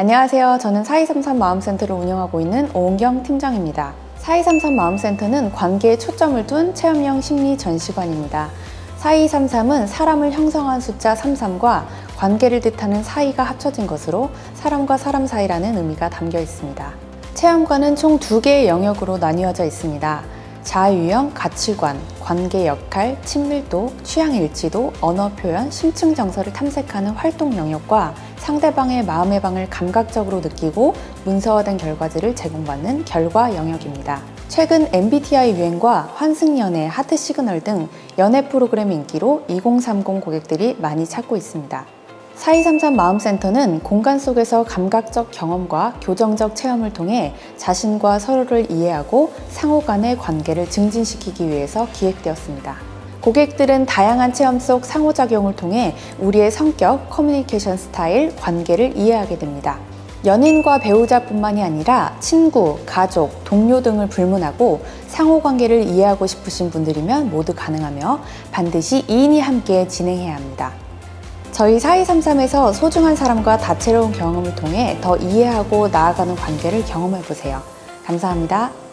안녕하세요. 저는 4233 마음센터를 운영하고 있는 오은경 팀장입니다. 4233 마음센터는 관계에 초점을 둔 체험형 심리 전시관입니다. 4233은 사람을 형성한 숫자 33과 관계를 뜻하는 사이가 합쳐진 것으로 사람과 사람 사이라는 의미가 담겨 있습니다. 체험관은 총 두 개의 영역으로 나뉘어져 있습니다. 자유형, 가치관, 관계 역할, 친밀도, 취향 일치도, 언어 표현, 심층 정서를 탐색하는 활동 영역과 상대방의 마음의 방을 감각적으로 느끼고 문서화된 결과지를 제공받는 결과 영역입니다. 최근 MBTI 유행과 환승연애, 하트 시그널 등 연애 프로그램 인기로 2030 고객들이 많이 찾고 있습니다. 4233 마음센터는 공간 속에서 감각적 경험과 교정적 체험을 통해 자신과 서로를 이해하고 상호 간의 관계를 증진시키기 위해서 기획되었습니다. 고객들은 다양한 체험 속 상호작용을 통해 우리의 성격, 커뮤니케이션 스타일, 관계를 이해하게 됩니다. 연인과 배우자뿐만이 아니라 친구, 가족, 동료 등을 불문하고 상호 관계를 이해하고 싶으신 분들이면 모두 가능하며 반드시 2인이 함께 진행해야 합니다. 저희 4233에서 소중한 사람과 다채로운 경험을 통해 더 이해하고 나아가는 관계를 경험해 보세요. 감사합니다.